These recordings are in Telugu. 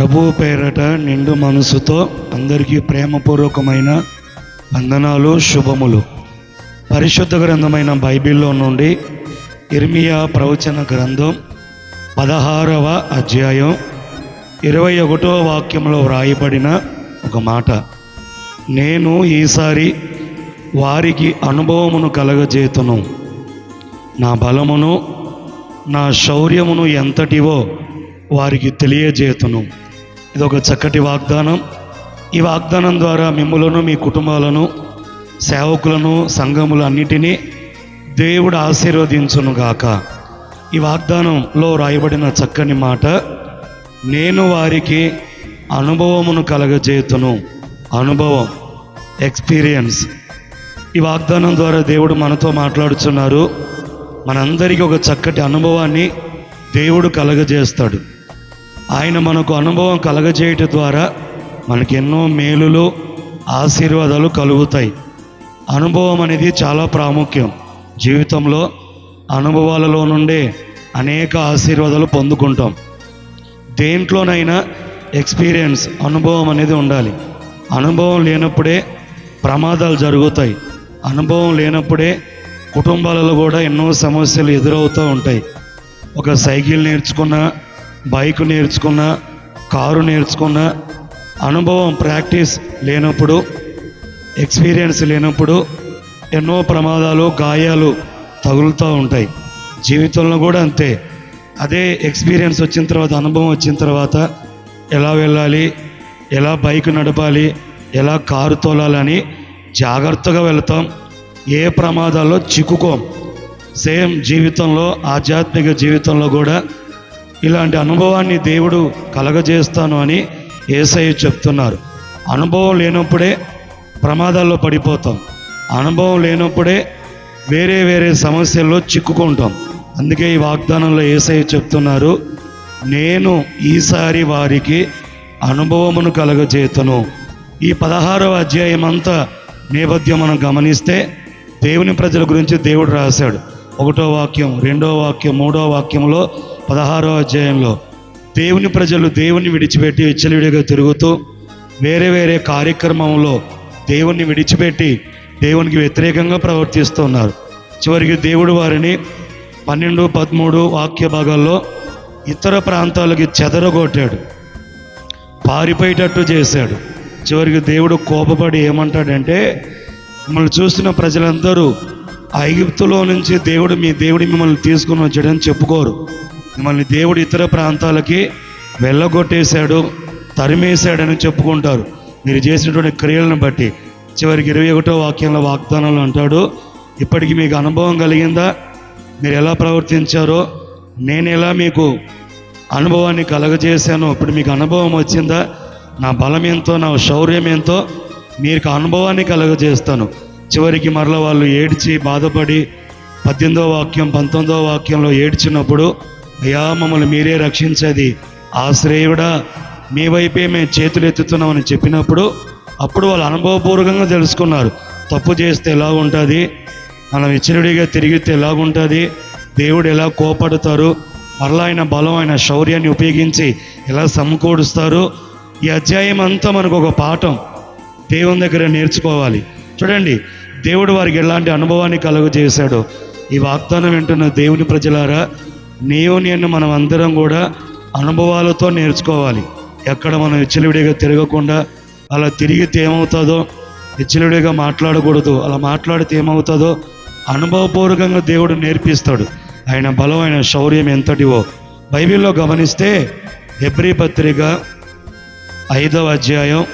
ప్రభు పేరట నిండు మనసుతో అందరికీ ప్రేమపూర్వకమైన వందనాలు శుభములు. పరిశుద్ధ గ్రంథమైన బైబిల్లో నుండి ఇర్మియా ప్రవచన గ్రంథం పదహారవ అధ్యాయం ఇరవై ఒకటో వాక్యంలో వ్రాయబడిన ఒక మాట. నేను ఈసారి వారికి అనుభవమును కలగజేతును. నా బలమును నా శౌర్యమును ఎంతటివో వారికి తెలియజేతును. ఇది ఒక చక్కటి వాగ్దానం. ఈ వాగ్దానం ద్వారా మిమ్మలను మీ కుటుంబాలను సేవకులను సంఘములు అన్నిటినీ దేవుడు ఆశీర్వదించును గాక ఈ వాగ్దానంలో రాయబడిన చక్కని మాట నేను వారికి అనుభవమును కలగజేతును అనుభవం ఎక్స్పీరియన్స్. ఈ వాగ్దానం ద్వారా దేవుడు మనతో మాట్లాడుచున్నారు. మనందరికీ ఒక చక్కటి అనుభవాన్ని దేవుడు కలగజేస్తాడు. ఆయన మనకు అనుభవం కలగజేయటం ద్వారా మనకి ఎన్నో మేలులు ఆశీర్వాదాలు కలుగుతాయి. అనుభవం అనేది చాలా ప్రాముఖ్యం. జీవితంలో అనుభవాలలో నుండే అనేక ఆశీర్వాదాలు పొందుకుంటాం. దేంట్లోనైనా ఎక్స్పీరియన్స్ అనుభవం అనేది ఉండాలి. అనుభవం లేనప్పుడే ప్రమాదాలు జరుగుతాయి. అనుభవం లేనప్పుడే కుటుంబాలలో కూడా ఎన్నో సమస్యలు ఎదురవుతూ ఉంటాయి. ఒక సైకిల్ నేర్చుకున్న బైక్ నేర్చుకున్న కారు నేర్చుకున్న అనుభవం ప్రాక్టీస్ లేనప్పుడు ఎక్స్పీరియన్స్ లేనప్పుడు ఎన్నో ప్రమాదాలు గాయాలు తగులుతూ ఉంటాయి. జీవితంలో కూడా అంతే. అదే ఎక్స్పీరియన్స్ వచ్చిన తర్వాత అనుభవం వచ్చిన తర్వాత ఎలా వెళ్ళాలి ఎలా బైక్ నడపాలి ఎలా కారు తోలాలని జాగ్రత్తగా వెళ్తాం. ఏ ప్రమాదాల్లో చిక్కుకోం. సేమ్ జీవితంలో ఆధ్యాత్మిక జీవితంలో కూడా ఇలాంటి అనుభవాన్ని దేవుడు కలగజేస్తాను అని ఏసయ్య చెప్తున్నారు. అనుభవం లేనప్పుడే ప్రమాదాల్లో పడిపోతాం. అనుభవం లేనప్పుడే వేరే వేరే సమస్యల్లో చిక్కుకుంటాం. అందుకే ఈ వాగ్దానంలో ఏసయ్య చెప్తున్నారు నేను ఈసారి వారికి అనుభవమును కలగజేతను. ఈ పదహారవ అధ్యాయం అంతా నేపథ్యం మనం గమనిస్తే దేవుని ప్రజల గురించి దేవుడు రాశాడు. ఒకటో వాక్యం రెండో వాక్యం మూడో వాక్యంలో పదహారో అధ్యాయంలో దేవుని ప్రజలు దేవుని విడిచిపెట్టి విచ్చలవిడిగా తిరుగుతూ వేరే వేరే కార్యక్రమంలో దేవుణ్ణి విడిచిపెట్టి దేవునికి వ్యతిరేకంగా ప్రవర్తిస్తున్నారు చివరికి దేవుడు వారిని పన్నెండు పదమూడు వాక్య భాగాల్లో ఇతర ప్రాంతాలకి చెదరగొట్టాడు. పారిపోయేటట్టు చేశాడు. చివరికి దేవుడు కోపపడి ఏమంటాడంటే మిమ్మల్ని చూస్తున్న ప్రజలందరూ ఐగుప్తులో నుంచి దేవుడు మీ దేవుడి మిమ్మల్ని తీసుకుని వచ్చాడని చెప్పుకోరు. మిమ్మల్ని దేవుడు ఇతర ప్రాంతాలకి వెళ్ళగొట్టేశాడు తరిమేశాడని చెప్పుకుంటారు. మీరు చేసినటువంటి క్రియలను బట్టి చివరికి ఇరవై ఒకటో వాక్యంలో వాగ్దానంలో అంటాడు ఇప్పటికి మీకు అనుభవం కలిగిందా? మీరు ఎలా ప్రవర్తించారో? నేను ఎలా మీకు అనుభవాన్ని కలగజేశానో? ఇప్పుడు మీకు అనుభవం వచ్చిందా? నా బలం ఎంతో నా శౌర్యం ఎంతో మీకు అనుభవాన్ని కలగజేస్తాను. చివరికి మరల వాళ్ళు ఏడ్చి బాధపడి పద్దెనిమిదో వాక్యం పంతొమ్మిదో వాక్యంలో ఏడ్చినప్పుడు అయ్యా మమ్మల్ని మీరే రక్షించేది. ఆశ్రయుడా మీ వైపే మేము చేతులు ఎత్తుతున్నామని చెప్పినప్పుడు అప్పుడు వాళ్ళు అనుభవపూర్వకంగా తెలుసుకున్నారు. తప్పు చేస్తే ఎలా ఉంటుంది? మనం ఇచ్చరుడిగా తిరిగితే ఎలాగుంటుంది దేవుడు ఎలా కోపడతారు? మరలా ఆయన బలం ఆయన శౌర్యాన్ని ఉపయోగించి ఎలా సమకూడుస్తారు ఈ అధ్యాయం అంతా మనకు ఒక పాఠం. దేవుని దగ్గర నేర్చుకోవాలి. చూడండి దేవుడు వారికి ఎలాంటి అనుభవాన్ని కలుగజేశాడో? ఈ వాగ్దానం వింటున్న దేవుని ప్రజలారా నీవు నేను మనం అందరం కూడా అనుభవాలతో నేర్చుకోవాలి. ఎక్కడ మనం హెచ్చలివిడిగా తిరగకుండా అలా తిరిగితే ఏమవుతుందో హెచ్చలివిడిగా మాట్లాడకూడదు అలా మాట్లాడితే ఏమవుతుందో అనుభవపూర్వకంగా దేవుడు నేర్పిస్తాడు. ఆయన బలం ఆయన శౌర్యం ఎంతటివో. బైబిల్లో గమనిస్తే హెబ్రీ పత్రిక ఐదవ అధ్యాయం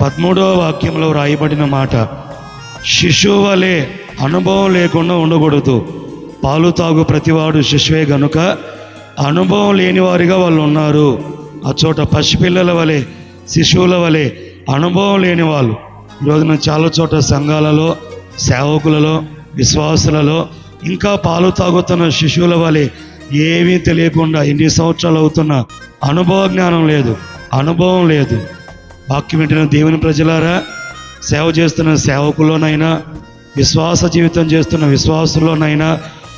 పదమూడవ వాక్యంలో రాయబడిన మాట శిశువు అనుభవం లేకుండా ఉండకూడదు. పాలు తాగు ప్రతివాడు శిశువే గనుక అనుభవం లేని వారిగా వాళ్ళు ఉన్నారు. ఆ చోట పసిపిల్లల వలె శిశువుల వలె అనుభవం లేని వాళ్ళు. ఈరోజున చాలా చోట సంఘాలలో సేవకులలో విశ్వాసులలో ఇంకా పాలు తాగుతున్న శిశువుల వలె ఏమీ తెలియకుండా ఎన్ని సంవత్సరాలు అవుతున్న అనుభవ జ్ఞానం లేదు అనుభవం లేదు. వాక్యం వింటున్న దేవుని ప్రజలారా సేవ చేస్తున్న సేవకులోనైనా విశ్వాస జీవితం చేస్తున్న విశ్వాసులోనైనా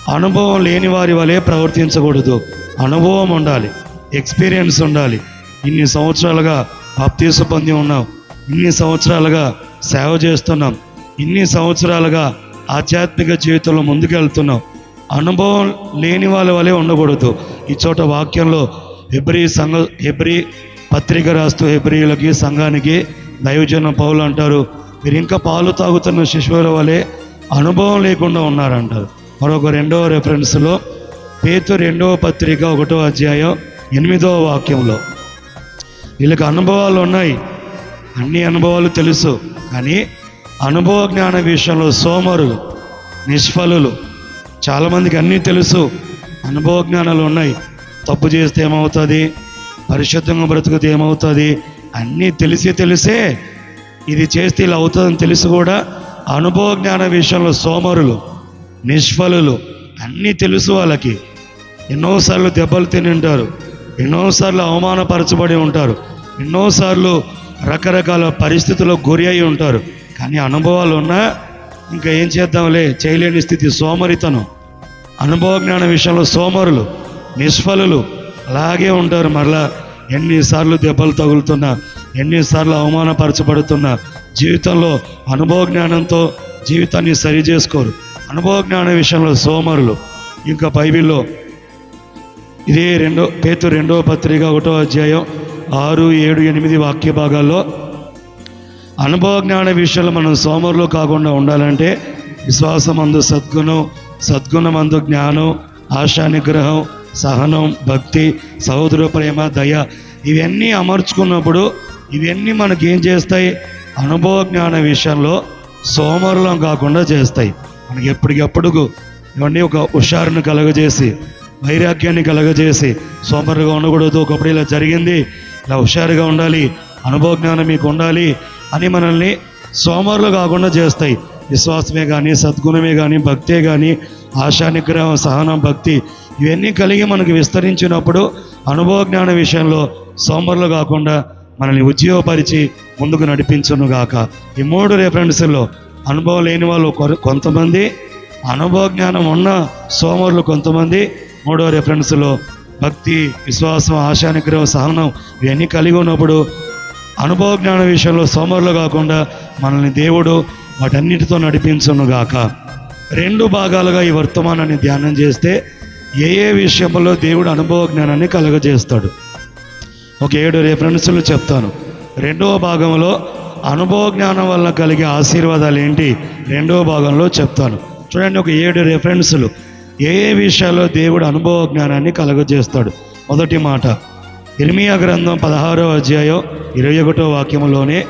అనుభవం లేని వారి వలె ప్రవర్తించకూడదు. అనుభవం ఉండాలి. ఎక్స్పీరియన్స్ ఉండాలి. ఇన్ని సంవత్సరాలుగా బాప్తీసు పొంది ఉన్నాం. ఇన్ని సంవత్సరాలుగా సేవ చేస్తున్నాం. ఇన్ని సంవత్సరాలుగా ఆధ్యాత్మిక జీవితంలో ముందుకెళ్తున్నాం. అనుభవం లేని వాళ్ళ వలె ఉండకూడదు. ఈ చోట వాక్యంలో హెబ్రి సంఘ హెబ్రి పత్రిక రాస్తూ హెబ్రియులకి సంఘానికి దైవజన పౌలు అంటారు మీరు ఇంకా పాలు తాగుతున్న శిశువుల వలె అనుభవం లేకుండా ఉన్నారంటారు. మరొక రెండవ రెఫరెన్స్లో పేతు రెండవ పత్రిక ఒకటో అధ్యాయం ఎనిమిదవ వాక్యంలో. వీళ్ళకి అనుభవాలు ఉన్నాయి. అన్ని అనుభవాలు తెలుసు. కానీ అనుభవ జ్ఞాన విషయంలో సోమరులు నిష్ఫలులు చాలామందికి అన్నీ తెలుసు. అనుభవ జ్ఞానాలు ఉన్నాయి. తప్పు చేస్తే ఏమవుతుంది? పరిశుద్ధంగా బ్రతుకుతే ఏమవుతుంది? అన్నీ తెలిసి తెలిసే ఇది చేస్తే ఇలా అవుతుందని తెలిసి కూడా. అనుభవ జ్ఞాన విషయంలో సోమరులు నిష్ఫలులు. అన్నీ తెలుసు వాళ్ళకి. ఎన్నోసార్లు దెబ్బలు తిని ఉంటారు. ఎన్నోసార్లు అవమానపరచబడి ఉంటారు. ఎన్నోసార్లు రకరకాల పరిస్థితుల్లో గురి అయి ఉంటారు. కానీ అనుభవాలు ఉన్నా ఇంకా ఏం చేద్దాంలే? చేయలేని స్థితి సోమరితనం. అనుభవ జ్ఞాన విషయంలో సోమరులు నిష్ఫలులు అలాగే ఉంటారు మరలా. ఎన్నిసార్లు దెబ్బలు తగులుతున్నా ఎన్నిసార్లు అవమానపరచబడుతున్నా జీవితంలో అనుభవ జ్ఞానంతో జీవితాన్ని సరి చేసుకోరు. అనుభవ జ్ఞాన విషయంలో సోమరులు ఇంకా బైబిల్లో ఇదే రెండో పేతు రెండవ పత్రిక ఒకటో అధ్యాయం ఆరు ఏడు ఎనిమిది వాక్య భాగాల్లో అనుభవ జ్ఞాన విషయంలో మనం సోమరులు కాకుండా ఉండాలంటే విశ్వాసమందు సద్గుణం సద్గుణమందు జ్ఞానం ఆశా నిగ్రహం సహనం భక్తి సహోదర ప్రేమ దయ ఇవన్నీ అమర్చుకున్నప్పుడు ఇవన్నీ మనకి ఏం చేస్తాయి? అనుభవ జ్ఞాన విషయంలో సోమరులం కాకుండా చేస్తాయి. మనకి ఎప్పటికప్పుడు ఇవన్నీ ఒక హుషారును కలగజేసి వైరాగ్యాన్ని కలగజేసి సోమరుగా ఉండకూడదు. ఒకప్పుడు ఇలా జరిగింది. ఇలా హుషారుగా ఉండాలి. అనుభవ జ్ఞానం మీకు ఉండాలి అని మనల్ని సోమరులు కాకుండా చేస్తాయి. విశ్వాసమే కానీ సద్గుణమే కానీ భక్తే కానీ ఆశా నిగ్రహం సహనం భక్తి ఇవన్నీ కలిగి మనకు విస్తరించినప్పుడు అనుభవ జ్ఞాన విషయంలో సోమరులు కాకుండా మనల్ని ఉద్యోగపరిచి ముందుకు నడిపించును గాక ఈ మూడు రెఫరెన్స్లో అనుభవం లేని వాళ్ళు కొంతమంది అనుభవ జ్ఞానం ఉన్న సోమరులు కొంతమంది మూడో రెఫరెన్స్లో భక్తి విశ్వాసం ఆశానిగ్రహం సహనం ఇవన్నీ కలిగి ఉన్నప్పుడు అనుభవ జ్ఞాన విషయంలో సోమరులు కాకుండా మనల్ని దేవుడు వాటన్నిటితో నడిపించును గాక. రెండు భాగాలుగా ఈ వర్తమానాన్ని ధ్యానం చేస్తే ఏ ఏ విషయంలో దేవుడు అనుభవ జ్ఞానాన్ని కలగజేస్తాడు. ఒక ఏడు రెఫరెన్సులు చెప్తాను. రెండవ భాగంలో అనుభవ జ్ఞానం వల్ల కలిగే ఆశీర్వాదాలు ఏంటి? రెండవ భాగంలో చెప్తాను. చూడండి ఒక ఏడు రెఫరెన్సులు ఏ ఏ విషయాల్లో దేవుడు అనుభవ జ్ఞానాన్ని కలగజేస్తాడు? మొదటి మాట. ఇర్మియా గ్రంథం పదహారో అధ్యాయం ఇరవై ఒకటో వాక్యములోనే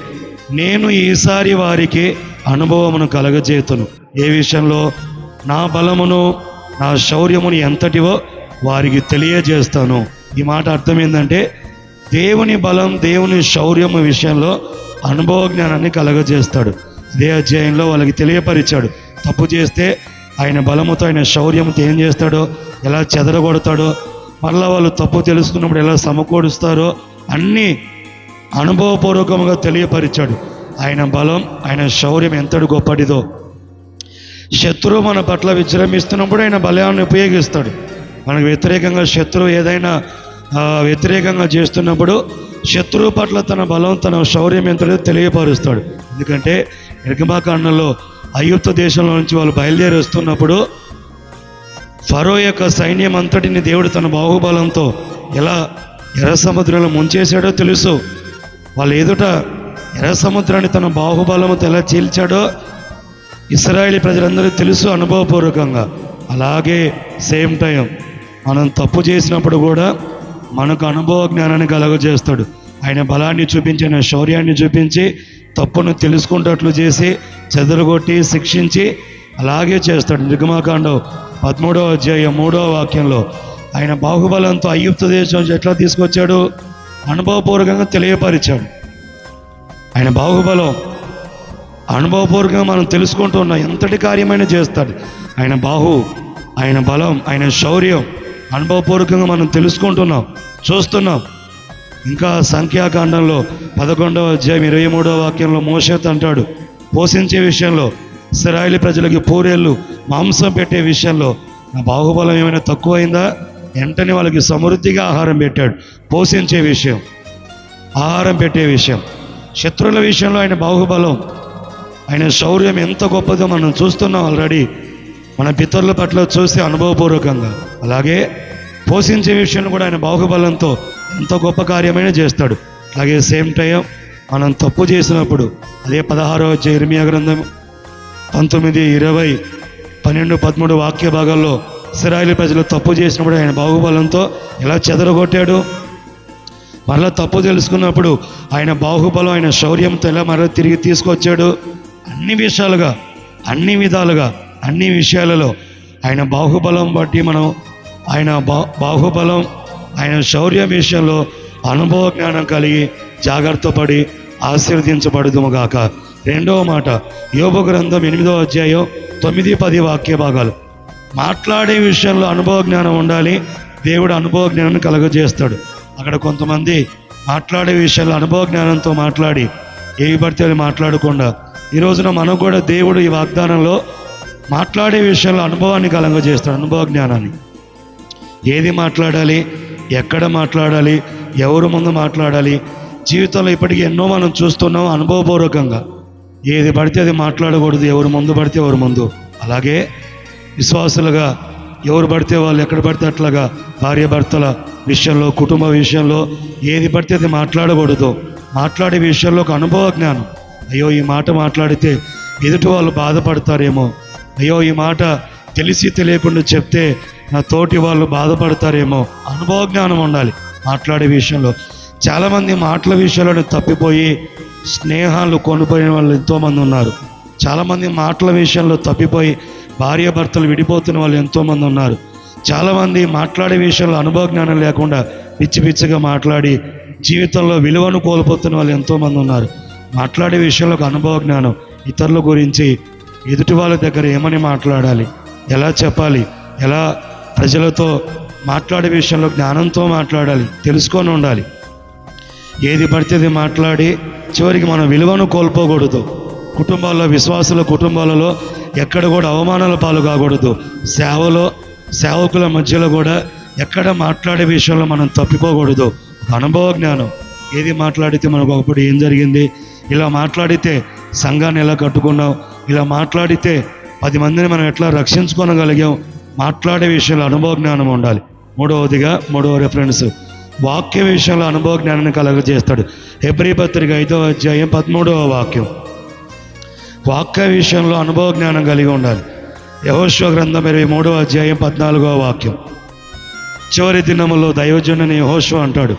నేను ఈసారి వారికి అనుభవమును కలగజేతును. ఏ విషయంలో? నా బలమును నా శౌర్యమును ఎంతటివో వారికి తెలియజేస్తాను. ఈ మాట అర్థం ఏంటంటే దేవుని బలం దేవుని శౌర్యము విషయంలో అనుభవ జ్ఞానాన్ని కలగజేస్తాడు. ఇదే అధ్యాయంలో వాళ్ళకి తెలియపరిచాడు. తప్పు చేస్తే ఆయన బలముతో ఆయన శౌర్యంతో ఏం చేస్తాడో ఎలా చెదరగొడతాడో మళ్ళీ వాళ్ళు తప్పు తెలుసుకున్నప్పుడు ఎలా సమకూడుస్తారో అన్నీ అనుభవపూర్వకంగా తెలియపరిచాడు. ఆయన బలం ఆయన శౌర్యం ఎంతటి గొప్పటిదో. శత్రువు మన పట్ల విజృంభిస్తున్నప్పుడు ఆయన బలాన్ని ఉపయోగిస్తాడు. మనకు వ్యతిరేకంగా శత్రువు ఏదైనా వ్యతిరేకంగా చేస్తున్నప్పుడు శత్రువు పట్ల తన బలం తన శౌర్యం ఎంతడో తెలియపరుస్తాడు. ఎందుకంటే నిర్గమాకాండంలో అయ్యుప్త దేశంలో నుంచి వాళ్ళు బయలుదేరి వస్తున్నప్పుడు ఫరో యొక్క సైన్యం అంతటిని దేవుడు తన బాహుబలంతో ఎలా ఎర్ర సముద్రంలో ముంచేశాడో తెలుసు. వాళ్ళ ఎదుట ఎర్ర సముద్రాన్ని తన బాహుబలంతో ఎలా చీల్చాడో ఇస్రాయేలీ ప్రజలందరూ తెలుసు అనుభవపూర్వకంగా. అలాగే సేమ్ టైం మనం తప్పు చేసినప్పుడు కూడా మనకు అనుభవ జ్ఞానాన్ని కలగజేస్తాడు. ఆయన బలాన్ని చూపించి ఆయన శౌర్యాన్ని చూపించి తప్పును తెలుసుకుంటట్లు చేసి చెదరగొట్టి శిక్షించి అలాగే చేస్తాడు. నిర్గమాకాండం పదమూడవ అధ్యాయం మూడవ వాక్యంలో ఆయన బాహుబలంతో అయ్యుప్త దేశం నుంచి ఎట్లా తీసుకొచ్చాడు? అనుభవపూర్వకంగా తెలియపరిచాడు. ఆయన బాహుబలం అనుభవపూర్వకంగా మనం తెలుసుకుంటూ ఉన్నాం. ఎంతటి కార్యమైనా చేస్తాడు. ఆయన బాహు ఆయన బలం ఆయన శౌర్యం అనుభవపూర్వకంగా మనం తెలుసుకుంటున్నాం చూస్తున్నాం. ఇంకా సంఖ్యాకాండంలో పదకొండవ అధ్యాయం ఇరవై మూడవ వాక్యంలో మోషత్ అంటాడు పోషించే విషయంలో ఇస్రాయిలీ ప్రజలకి పూరేళ్ళు మాంసం పెట్టే విషయంలో నా బాహుబలం ఏమైనా తక్కువైందా? వెంటనే వాళ్ళకి సమృద్ధిగా ఆహారం పెట్టాడు పోషించే విషయం ఆహారం పెట్టే విషయం. శత్రువుల విషయంలో ఆయన బాహుబలం ఆయన శౌర్యం ఎంత గొప్పదో మనం చూస్తున్నాం ఆల్రెడీ మన పితరుల పట్ల చూసి అనుభవపూర్వకంగా. అలాగే పోషించే విషయంలో కూడా ఆయన బాహుబలంతో ఎంతో గొప్ప కార్యమైన చేస్తాడు. అలాగే సేమ్ టైం మనం తప్పు చేసినప్పుడు అదే పదహారో ఇర్మియా గ్రంథం పంతొమ్మిది ఇరవై పన్నెండు పదమూడు వాక్య భాగాల్లో ఇస్రాయేలీ ప్రజలు తప్పు చేసినప్పుడు ఆయన బాహుబలంతో ఎలా చెదరగొట్టాడు? మరలా తప్పు తెలుసుకున్నప్పుడు ఆయన బాహుబలం ఆయన శౌర్యంతో ఎలా మరలా తిరిగి తీసుకొచ్చాడు? అన్ని విషయాలుగా అన్ని విధాలుగా అన్ని విషయాలలో ఆయన బాహుబలం బట్టి మనం ఆయన బా బాహుబలం ఆయన శౌర్య విషయంలో అనుభవ జ్ఞానం కలిగి జాగ్రత్త పడి ఆశీర్వదించబడుదుముగాక రెండవ మాట యోగ గ్రంథం ఎనిమిదవ అధ్యాయం తొమ్మిది పది వాక్య భాగాలు. మాట్లాడే విషయంలో అనుభవ జ్ఞానం ఉండాలి దేవుడు అనుభవ జ్ఞానాన్ని కలగజేస్తాడు. అక్కడ కొంతమంది మాట్లాడే విషయాల్లో అనుభవ జ్ఞానంతో మాట్లాడి ఏవి పడితే మాట్లాడకుండా ఈ రోజున మనకు కూడా దేవుడు ఈ వాగ్దానంలో మాట్లాడే విషయంలో అనుభవాన్ని కలంగజేస్తాడు అనుభవ జ్ఞానాన్ని. ఏది మాట్లాడాలి ఎక్కడ మాట్లాడాలి ఎవరు ముందు మాట్లాడాలి జీవితంలో ఇప్పటికీ ఎన్నో మనం చూస్తున్నాం అనుభవపూర్వకంగా. ఏది పడితే అది మాట్లాడకూడదు ఎవరు ముందు పడితే ఎవరు ముందు. అలాగే విశ్వాసులుగా ఎవరు పడితే వాళ్ళు ఎక్కడ పడితే అట్లాగా భార్య భర్తల విషయంలో కుటుంబ విషయంలో ఏది పడితే అది మాట్లాడకూడదు. మాట్లాడే విషయంలో ఒక అనుభవ జ్ఞానం. అయ్యో ఈ మాట మాట్లాడితే ఎదుటి వాళ్ళు బాధపడతారేమో. అయ్యో ఈ మాట తెలిసి తెలియకుండా చెప్తే నా తోటి వాళ్ళు బాధపడతారేమో. అనుభవ జ్ఞానం ఉండాలి మాట్లాడే విషయంలో. చాలామంది మాటల విషయంలో తప్పిపోయి స్నేహాలు కొనిపోయిన వాళ్ళు ఎంతోమంది ఉన్నారు. చాలామంది మాటల విషయంలో తప్పిపోయి భార్య భర్తలు విడిపోతున్న వాళ్ళు ఎంతోమంది ఉన్నారు. చాలామంది మాట్లాడే విషయంలో అనుభవ జ్ఞానం లేకుండా పిచ్చి పిచ్చిగా మాట్లాడి జీవితంలో విలువను కోల్పోతున్న వాళ్ళు ఎంతోమంది ఉన్నారు. మాట్లాడే విషయంలో ఒక అనుభవ జ్ఞానం ఇతరుల గురించి ఎదుటి వాళ్ళ దగ్గర ఏమని మాట్లాడాలి? ఎలా చెప్పాలి? ఎలా ప్రజలతో మాట్లాడే విషయంలో జ్ఞానంతో మాట్లాడాలి? తెలుసుకొని ఉండాలి. ఏది పడితేది మాట్లాడి చివరికి మనం విలువను కోల్పోకూడదు. కుటుంబాల్లో విశ్వాసుల కుటుంబాలలో ఎక్కడ కూడా అవమానాల పాలు కాకూడదు. సేవలో సేవకుల మధ్యలో కూడా ఎక్కడ మాట్లాడే విషయంలో మనం తప్పిపోకూడదు. అనుభవ జ్ఞానం. ఏది మాట్లాడితే మనకు ఒకప్పుడు ఏం జరిగింది? ఇలా మాట్లాడితే సంఘాన్ని ఎలా కట్టుకున్నాం ఇలా మాట్లాడితే పది మందిని మనం ఎట్లా రక్షించుకోనగలిగాం? మాట్లాడే విషయంలో అనుభవ జ్ఞానం ఉండాలి. మూడవదిగా మూడవ రిఫరెన్స్ వాక్య విషయంలో అనుభవ జ్ఞానాన్ని కలగజేస్తాడు. హెబ్రి పత్రిక ఐదవ అధ్యాయం పదమూడవ వాక్యం. వాక్య విషయంలో అనుభవ జ్ఞానం కలిగి ఉండాలి. యహోశ్వ గ్రంథం ఇరవై మూడవ అధ్యాయం పద్నాలుగవ వాక్యం. చివరి దినములో దైవజనుని యహోశ్వ అంటాడు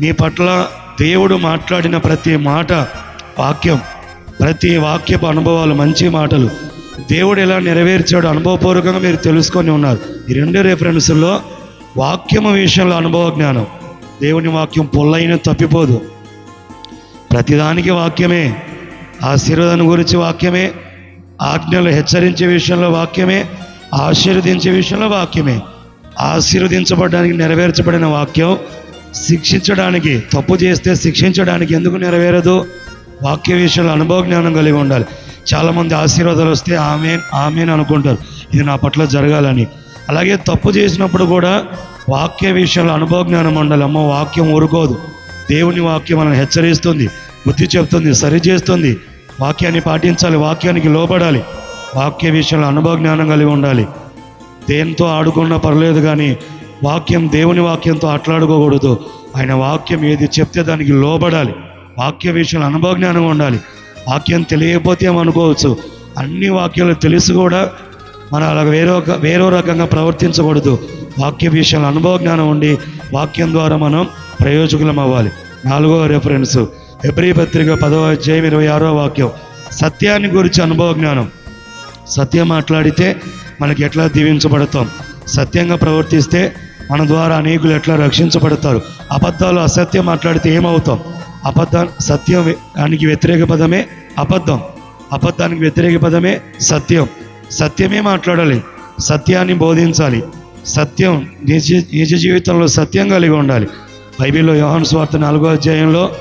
నీ పట్ల దేవుడు మాట్లాడిన ప్రతి మాట వాక్యం. ప్రతి వాక్యపు అనుభవాలు మంచి మాటలు. దేవుడు ఎలా నెరవేర్చాడు అనుభవపూర్వకంగా మీరు తెలుసుకొని ఉన్నారు. ఈ రెండు రెఫరెన్స్లో వాక్యము విషయంలో అనుభవ జ్ఞానం. దేవుని వాక్యం పొల్లైన తప్పిపోదు. ప్రతిదానికి వాక్యమే. ఆశీర్వాదం గురించి వాక్యమే. ఆజ్ఞలు హెచ్చరించే విషయంలో వాక్యమే. ఆశీర్వదించే విషయంలో వాక్యమే. ఆశీర్వదించబడడానికి నెరవేర్చబడిన వాక్యం శిక్షించడానికి తప్పు చేస్తే శిక్షించడానికి ఎందుకు నెరవేరదు? వాక్య విషయంలో అనుభవ జ్ఞానం కలిగి ఉండాలి. చాలామంది ఆశీర్వాదాలు వస్తే ఆమె ఆమెను అనుకుంటారు. ఇది నా పట్ల జరగాలని. అలాగే తప్పు చేసినప్పుడు కూడా వాక్య విషయంలో అనుభవ జ్ఞానం ఉండాలి. అమ్మ వాక్యం ఊరుకోదు. దేవుని వాక్యం మనల్ని హెచ్చరిస్తుంది బుద్ధి చెప్తుంది సరి చేస్తుంది. వాక్యాన్ని పాటించాలి వాక్యానికి లోబడాలి. వాక్య విషయంలో అనుభవ జ్ఞానం కలిగి ఉండాలి. దేంతో ఆడుకున్నా పర్లేదు కానీ వాక్యం దేవుని వాక్యంతో అట్లాడుకోకూడదు ఆయన వాక్యం ఏది చెప్తే దానికి లోబడాలి. వాక్య విషయాలు అనుభవ జ్ఞానం ఉండాలి. వాక్యం తెలియకపోతే ఏమనుకోవచ్చు? అన్ని వాక్యాలు తెలుసు కూడా మనం అలా వేరో వేరో రకంగా ప్రవర్తించకూడదు. వాక్య విషయాలు అనుభవ జ్ఞానం ఉండి వాక్యం ద్వారా మనం ప్రయోజకులం అవ్వాలి. నాలుగవ రెఫరెన్స్ ఎబ్రి పత్రిక పదవ అధ్యాయం ఇరవై ఆరో వాక్యం. సత్యాన్ని గురించి అనుభవ జ్ఞానం. సత్యం మాట్లాడితే మనకి ఎట్లా దీవించబడతాం? సత్యంగా ప్రవర్తిస్తే మన ద్వారా అనేకులు ఎట్లా రక్షించబడతారు? అబద్ధాలు అసత్యం మాట్లాడితే ఏమవుతాం? అబద్ధం సత్యం దానికి వ్యతిరేక పదమే అబద్ధం. అబద్ధానికి వ్యతిరేక పదమే సత్యం. సత్యమే మాట్లాడాలి. సత్యాన్ని బోధించాలి. సత్యం నిజ నిజ జీవితంలో సత్యం కలిగి ఉండాలి. బైబిల్లో యోహన్ స్వార్థ నాలుగో అధ్యాయంలో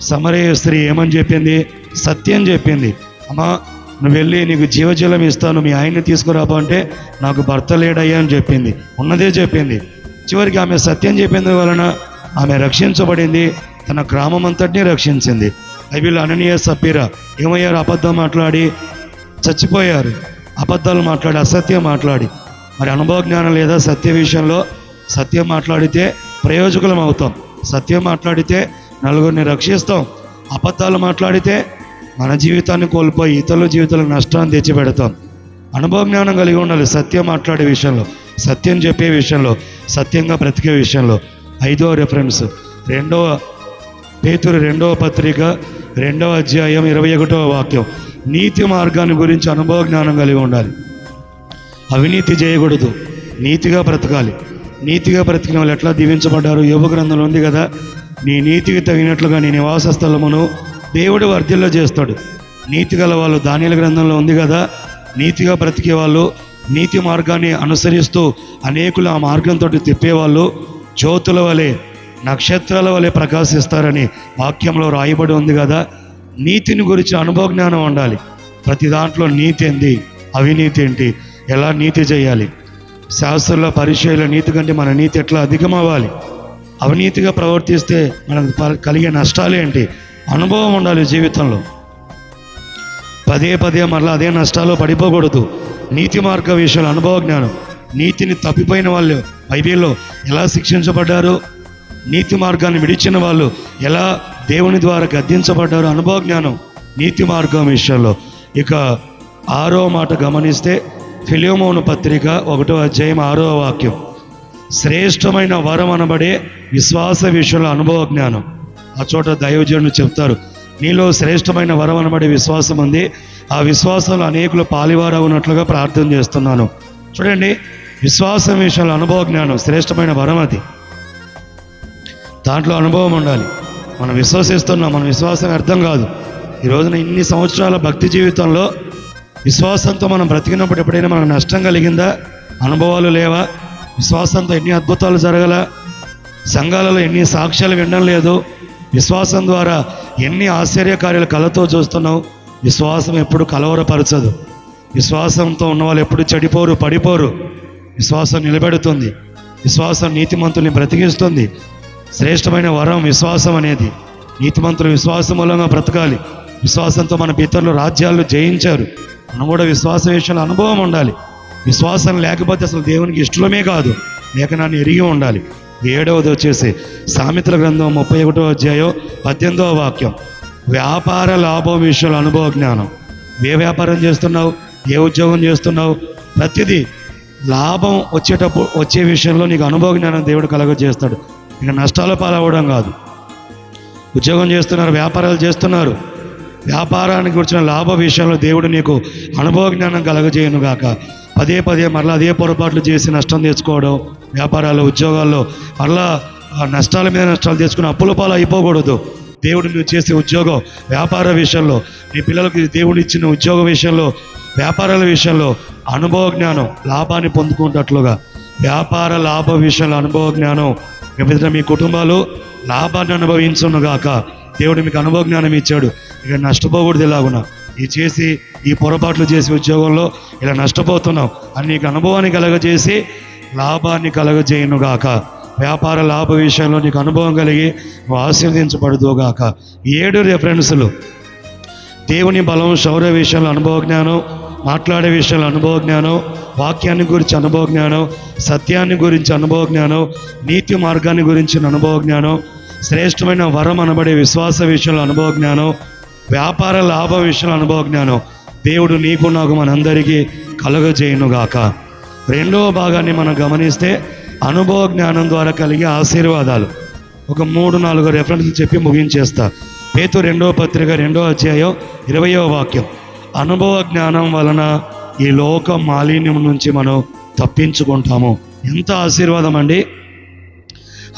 సమరయ స్త్రీ ఏమని చెప్పింది? సత్యం చెప్పింది. అమ్మా నువ్వు వెళ్ళి నీకు జీవజలం ఇస్తాను మీ ఆయన్ని తీసుకురాబో అంటే నాకు భర్త లేడయ్యా అని చెప్పింది. ఉన్నదే చెప్పింది. చివరికి ఆమె సత్యం చెప్పింది వలన ఆమె రక్షించబడింది. తన గ్రామం అంతటినీ రక్షించింది. బైబిల్ అననీయ సపీరా. ఏమయ్యారు అబద్ధం మాట్లాడి చచ్చిపోయారు. అబద్ధాలు మాట్లాడి అసత్యం మాట్లాడి. మరి అనుభవ జ్ఞానం లేదా సత్య విషయంలో సత్యం మాట్లాడితే ప్రయోజకులం అవుతాం. సత్యం మాట్లాడితే నలుగురిని రక్షిస్తాం. అబద్ధాలు మాట్లాడితే మన జీవితాన్ని కోల్పోయి ఇతరుల జీవితాలకు నష్టాన్ని తెచ్చిపెడతాం. అనుభవ జ్ఞానం కలిగి ఉండాలి సత్యం మాట్లాడే విషయంలో సత్యం చెప్పే విషయంలో సత్యంగా బ్రతికే విషయంలో. ఐదో రెఫరెన్స్. రెండవ పేతురు రెండవ పత్రిక రెండవ అధ్యాయం ఇరవై ఒకటవ వాక్యం. నీతి మార్గాన్ని గురించి అనుభవ జ్ఞానం కలిగి ఉండాలి. అవినీతి చేయకూడదు. నీతిగా బ్రతకాలి. నీతిగా బ్రతికిన వాళ్ళు ఎట్లా దీవించబడ్డారు? యోగ గ్రంథంలో ఉంది కదా నీ నీతికి తగినట్లుగా నీ నివాస స్థలమును దేవుడు వర్ధిల్లో చేస్తాడు. నీతి గల వాళ్ళు ధాన్యాల గ్రంథంలో ఉంది కదా నీతిగా బ్రతికే వాళ్ళు నీతి మార్గాన్ని అనుసరిస్తూ అనేకులు ఆ మార్గంతో తిప్పేవాళ్ళు. జ్యోతుల వలె నక్షత్రాల వలె ప్రకాశిస్తారని వాక్యంలో రాయబడి ఉంది కదా. నీతిని గురించి అనుభవ జ్ఞానం ఉండాలి. ప్రతి దాంట్లో నీతి ఏంది? అవినీతి ఏంటి? ఎలా నీతి చేయాలి? శాస్త్రంలో పరిచయాల నీతి కంటే మన నీతి ఎట్లా అధికమవ్వాలి? అవినీతిగా ప్రవర్తిస్తే మనకు కలిగే నష్టాలు ఏంటి? అనుభవం ఉండాలి జీవితంలో. పదే పదే మరలా అదే నష్టాలు పడిపోకూడదు. నీతి మార్గ విషయాలు అనుభవ జ్ఞానం. నీతిని తప్పిపోయిన వాళ్ళు బైబిల్లో ఎలా శిక్షించబడ్డారు? నీతి మార్గాన్ని విడిచిన వాళ్ళు ఎలా దేవుని ద్వారా గద్దించబడ్డారు అనుభవ జ్ఞానం నీతి మార్గం విషయంలో. ఇక ఆరో మాట గమనిస్తే ఫిలియోమోను పత్రిక ఒకటో అధ్యాయం ఆరో వాక్యం. శ్రేష్టమైన వరం అనబడే విశ్వాస విషయంలో అనుభవ జ్ఞానం. ఆ చోట దైవజనులు చెప్తారు నీలో శ్రేష్టమైన వరం అనబడే విశ్వాసం ఉంది. ఆ విశ్వాసంలో అనేకులు పాలివారు ఉన్నట్లుగా ప్రార్థన చేస్తున్నాను. చూడండి విశ్వాసం విషయంలో అనుభవ జ్ఞానం శ్రేష్టమైన వరం అది. దాంట్లో అనుభవం ఉండాలి. మనం విశ్వసిస్తున్నాం మన విశ్వాసం అర్థం కాదు. ఈ రోజున ఇన్ని సంవత్సరాల భక్తి జీవితంలో విశ్వాసంతో మనం బ్రతికినప్పుడు ఎప్పుడైనా మనకు నష్టం కలిగిందా? అనుభవాలు లేవా? విశ్వాసంతో ఎన్ని అద్భుతాలు జరగల? సంఘాలలో ఎన్ని సాక్ష్యాలు వినడం లేదు? విశ్వాసం ద్వారా ఎన్ని ఆశ్చర్యకార్యాలు కళతో చూస్తున్నావు? విశ్వాసం ఎప్పుడు కలవరపరచదు. విశ్వాసంతో ఉన్న వాళ్ళు ఎప్పుడు చెడిపోరు పడిపోరు. విశ్వాసం నిలబెడుతుంది. విశ్వాసం నీతిమంతుల్ని బ్రతికిస్తుంది. శ్రేష్టమైన వరం విశ్వాసం అనేది. నీతిమంతులు విశ్వాసం మూలంగా బ్రతకాలి. విశ్వాసంతో మన పితరులు రాజ్యాలు జయించారు. మనం కూడా విశ్వాసం విషయంలో అనుభవం ఉండాలి. విశ్వాసం లేకపోతే అసలు దేవునికి ఇష్టమే కాదు. లేఖనాన్ని ఎరిగి ఉండాలి. ఏడవది వచ్చేసి సామెతల గ్రంథం ముప్పై ఒకటో అధ్యాయం పద్దెనిమిదవ వాక్యం. వ్యాపార లాభం విషయంలో అనుభవ జ్ఞానం. ఏ వ్యాపారం చేస్తున్నావు? ఏ ఉద్యోగం చేస్తున్నావు? ప్రతిదీ లాభం వచ్చేటప్పుడు వచ్చే విషయంలో నీకు అనుభవ జ్ఞానం దేవుడు కలగజేస్తాడు. ఇక నష్టాల పాలవడం కాదు. ఉద్యోగం చేస్తున్నారు వ్యాపారాలు చేస్తున్నారు. వ్యాపారానికి వచ్చిన లాభ విషయంలో దేవుడు నీకు అనుభవ జ్ఞానం కలగజేయను గాక. పదే పదే మరలా అదే పొరపాట్లు చేసి నష్టం తెచ్చుకోవడం వ్యాపారాలు ఉద్యోగాల్లో మరలా నష్టాల మీద నష్టాలు తెచ్చుకుని అప్పుల పాలు అయిపోకూడదు. దేవుడు నువ్వు చేసే ఉద్యోగం వ్యాపార విషయంలో నీ పిల్లలకు దేవుడు ఇచ్చిన ఉద్యోగ విషయంలో వ్యాపారాల విషయంలో అనుభవ జ్ఞానం లాభాన్ని పొందుకుంటట్లుగా వ్యాపార లాభ విషయంలో అనుభవ జ్ఞానం వివిధ మీ కుటుంబాలు లాభాన్ని అనుభవించును గాక దేవుడు మీకు అనుభవ జ్ఞానం ఇచ్చాడు. ఇక నష్టపోకూడదు ఇలాగున ఈ చేసి ఈ పొరపాట్లు చేసి ఉద్యోగంలో ఇలా నష్టపోతున్నాం అని నీకు అనుభవాన్ని కలగజేసి లాభాన్ని కలగజేయనుగాక. వ్యాపార లాభ విషయంలో నీకు అనుభవం కలిగి నువ్వు ఆశీర్వదించబడుదుగాక ఏడు రెఫరెన్సులు దేవుని బలం శౌర్య విషయంలో అనుభవ జ్ఞానం మాట్లాడే విషయంలో అనుభవ జ్ఞానం వాక్యాన్ని గురించి అనుభవ జ్ఞానం సత్యాన్ని గురించి అనుభవ జ్ఞానం నీతి మార్గాన్ని గురించిన అనుభవ జ్ఞానం శ్రేష్టమైన వరం అనబడే విశ్వాస విషయంలో అనుభవ జ్ఞానం వ్యాపార లాభ విషయంలో అనుభవ జ్ఞానం. దేవుడు నీకు నాకు మనందరికీ కలుగజేయునుగాక. రెండవ భాగాన్ని మనం గమనిస్తే అనుభవ జ్ఞానం ద్వారా కలిగే ఆశీర్వాదాలు. ఒక మూడు నాలుగు రెఫరెన్స్లు చెప్పి ముగించేస్తా. పేతు రెండవ పత్రిక రెండవ అధ్యాయం ఇరవయో వాక్యం. అనుభవ జ్ఞానం వలన ఈ లోక మాలిన్యం నుంచి మనం తప్పించుకుంటాము. ఎంత ఆశీర్వాదం అండి?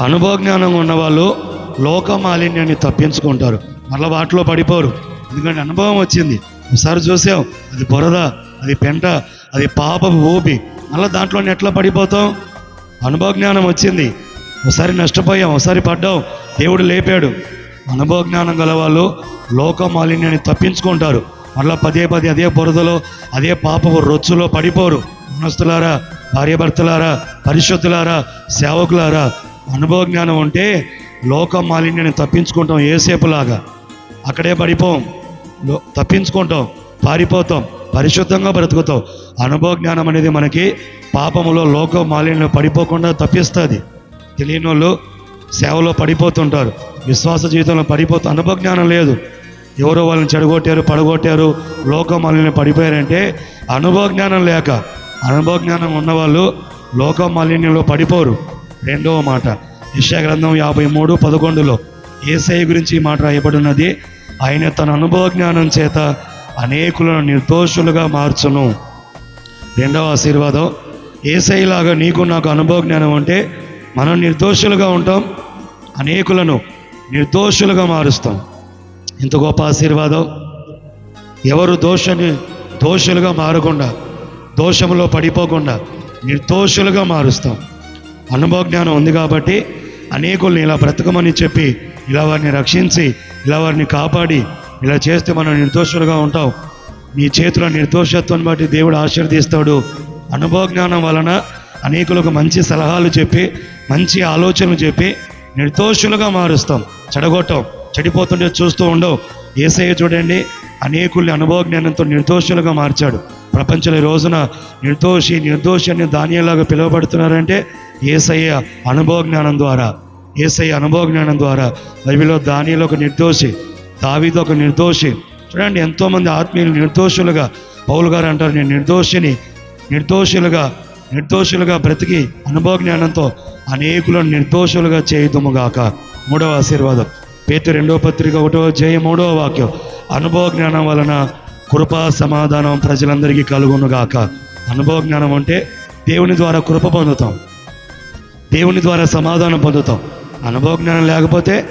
అనుభవ జ్ఞానం ఉన్నవాళ్ళు లోక మాలిన్యాన్ని తప్పించుకుంటారు. మళ్ళీ వాటిలో పడిపోరు. ఎందుకంటే అనుభవం వచ్చింది. ఒకసారి చూసాం అది బురద అది పెంట అది పాప ఊపి. మళ్ళీ దాంట్లో ఎట్లా పడిపోతాం? అనుభవ జ్ఞానం వచ్చింది. ఒకసారి నష్టపోయాం ఒకసారి పడ్డాం. దేవుడు లేపాడు. అనుభవ జ్ఞానం గల వాళ్ళు లోక మాలిన్యాన్ని తప్పించుకుంటారు. మళ్ళీ పదే పదే అదే బురదలో అదే పాపపు రొచ్చులో పడిపోరు. మనస్తులారా భార్యాభర్తలారా పరిశుద్ధులారా సేవకులారా అనుభవ జ్ఞానం ఉంటే లోక మాలిన్యాన్ని తప్పించుకుంటాం ఏసేపులాగా. అక్కడే పడిపోం. లో- తప్పించుకుంటాం పారిపోతాం పరిశుద్ధంగా బ్రతుకుతాం. అనుభవ జ్ఞానం అనేది మనకి పాపములో లోక మాలిన్యం పడిపోకుండా తప్పిస్తుంది. తెలియని వాళ్ళు సేవలో పడిపోతుంటారు. విశ్వాస జీవితంలో పడిపోతూ అనుభవ జ్ఞానం లేదు. ఎవరో వాళ్ళని చెడగొట్టారు పడగొట్టారు లోక మాలిన్యం పడిపోయారంటే అనుభవ జ్ఞానం లేక అనుభవ జ్ఞానం ఉన్నవాళ్ళు లోక మాలిన్యంలో పడిపోరు. రెండవ మాట గ్రంథం యాభై మూడు పదకొండులో ఏసఐ గురించి మాట రాయబడి ఉన్నది ఆయన తన అనుభవ జ్ఞానం చేత అనేకులను నిర్దోషులుగా మార్చును. రెండవ ఆశీర్వాదం ఏసైలాగా నీకు నాకు అనుభవ జ్ఞానం అంటే మనం నిర్దోషులుగా ఉంటాం అనేకులను నిర్దోషులుగా మారుస్తాం. ఇంత గొప్ప ఆశీర్వాదం. ఎవరు దోషని దోషులుగా మారకుండా దోషంలో పడిపోకుండా నిర్దోషులుగా మారుస్తాం. అనుభవ జ్ఞానం ఉంది కాబట్టి అనేకుల్ని ఇలా బ్రతకమని చెప్పి ఇలా వారిని రక్షించి ఇలా వారిని కాపాడి ఇలా చేస్తే మనం నిర్దోషులుగా ఉంటాం. నీ చేతిలో నిర్దోషత్వాన్ని బట్టి దేవుడు ఆశీర్దిస్తాడు అనుభవ జ్ఞానం వలన అనేకులకు మంచి సలహాలు చెప్పి మంచి ఆలోచనలు చెప్పి నిర్దోషులుగా మారుస్తాం. చెడగొట్టం. చెడిపోతుండే చూస్తూ ఉండవు. ఏసయ్య చూడండి అనేకుల్ని అనుభవ జ్ఞానంతో నిర్దోషులుగా మార్చాడు. ప్రపంచంలో ఈ రోజున నిర్దోషి నిర్దోషి అని ధాన్యంలాగా పిలువబడుతున్నారంటే ఏసయ్య అనుభవ జ్ఞానం ద్వారా. ఏసయ్య అనుభవ జ్ఞానం ద్వారా. బైబిల్లో దానిలో ఒక నిర్దోషి దావిది ఒక నిర్దోషి. చూడండి ఎంతోమంది ఆత్మీయులు నిర్దోషులుగా పౌలు గారు అంటారు నేను నిర్దోషిని. నిర్దోషులుగా నిర్దోషులుగా బ్రతికి అనుభవ జ్ఞానంతో అనేకులను నిర్దోషులుగా చేయుదుముగాక మూడవ ఆశీర్వాదం. పేతు రెండవ పత్రిక ఒకటో జయ మూడవ వాక్యం. అనుభవ జ్ఞానం వలన కృపా సమాధానం ప్రజలందరికీ కలుగునుగాక అనుభవ జ్ఞానం అంటే దేవుని ద్వారా కృప పొందుతాం. దేవుని ద్వారా సమాధానం పొందుతాం. అనుభవ జ్ఞానం లేకపోతే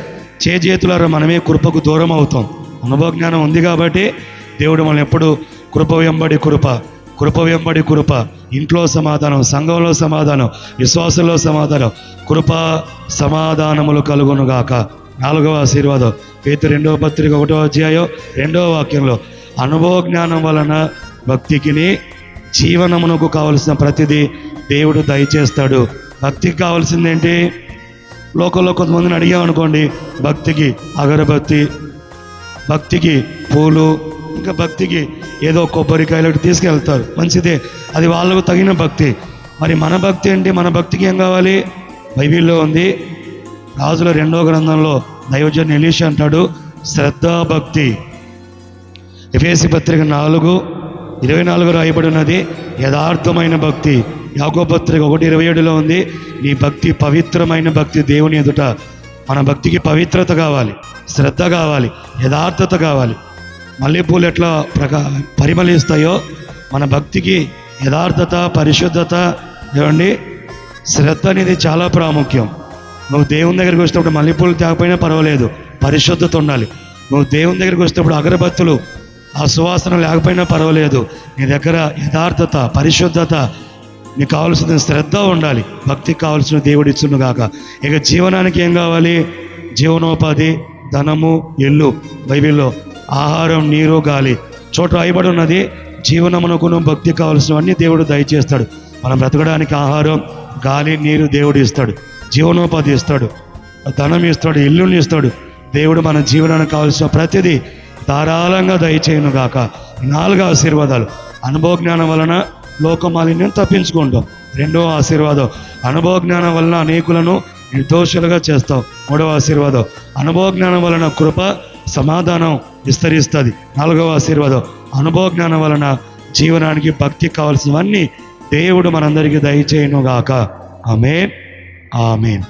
చేజేతులారా మనమే కృపకు దూరం అవుతాం. అనుభవ జ్ఞానం ఉంది కాబట్టి దేవుడు మనం ఎప్పుడు కృప వెంబడి కృప కృప వెంబడి కృప ఇంట్లో సమాధానం సంఘంలో సమాధానం విశ్వాసంలో సమాధానం కృప సమాధానములు కలుగునుగాక నాలుగవ ఆశీర్వాదం. పేతు రెండవ పత్రిక ఒకటో అధ్యాయం రెండవ వాక్యంలో అనుభవ జ్ఞానం వలన భక్తికిని జీవనమునకు కావలసిన ప్రతిదీ దేవుడు దయచేస్తాడు. భక్తికి కావాల్సిందేంటి? లోకంలో కొంతమందిని అడిగామనుకోండి భక్తికి అగరబత్తి భక్తికి పూలు ఇంకా భక్తికి ఏదో కొబ్బరికాయలు తీసుకెళ్తారు. మంచిదే అది వాళ్ళకు తగిన భక్తి. మరి మన భక్తి ఏంటి? మన భక్తికి ఏం కావాలి? బైబిల్లో ఉంది రాజుల రెండో గ్రంథంలో దైవజన్ ఎలీష్ అంటాడు శ్రద్ధాభక్తి ఎఫేసి పత్రిక నాలుగు ఇరవై నాలుగు రాయబడినది యథార్థమైన భక్తి. యాకో పత్రిక ఒకటి ఇరవై ఏడులో ఉంది నీ భక్తి పవిత్రమైన భక్తి దేవుని ఎదుట. మన భక్తికి పవిత్రత కావాలి శ్రద్ధ కావాలి యథార్థత కావాలి. మల్లెపూలు ఎట్లా ప్రకా పరిమళిస్తాయో మన భక్తికి యథార్థత పరిశుద్ధత ఏమండి? శ్రద్ధ అనేది చాలా ప్రాముఖ్యం. నువ్వు దేవుని దగ్గరికి వచ్చినప్పుడు మల్లెపూలు తేకపోయినా పర్వాలేదు. పరిశుద్ధత ఉండాలి. నువ్వు దేవుని దగ్గరికి వచ్చినప్పుడు అగరబత్తులు ఆ సువాసన లేకపోయినా పర్వాలేదు. నీ దగ్గర యథార్థత పరిశుద్ధత నీకు కావాల్సిన శ్రద్ధ ఉండాలి. భక్తికి కావాల్సిన దేవుడు ఇచ్చును గాక. ఇక జీవనానికి ఏం కావాలి? జీవనోపాధి ధనము ఇల్లు. బైబిల్లో ఆహారం నీరు గాలి. చోట అయిబడి ఉన్నది. జీవనమునకును భక్తి కావాల్సినవన్నీ దేవుడు దయచేస్తాడు. మనం బ్రతకడానికి ఆహారం గాలి నీరు దేవుడు ఇస్తాడు. జీవనోపాధి ఇస్తాడు ధనం ఇస్తాడు ఇల్లుని ఇస్తాడు. దేవుడు మన జీవనానికి కావాల్సిన ప్రతిదీ ధారాళంగా దయచేయను గాక నాలుగో ఆశీర్వాదాలు. అనుభవ జ్ఞానం వలన లోకమాలిన్యం తప్పించుకుంటాం. రెండవ ఆశీర్వాదం. అనుభవ జ్ఞానం వలన అనేకులను నిర్దోషులుగా చేస్తాం. మూడవ ఆశీర్వాదం. అనుభవ జ్ఞానం వలన కృప సమాధానం విస్తరిస్తుంది. నాలుగవ ఆశీర్వాదం. అనుభవ జ్ఞానం వలన జీవనానికి భక్తి కావాల్సినవన్నీ దేవుడు మనందరికీ దయచేయను గాక ఆమె ఆమెన్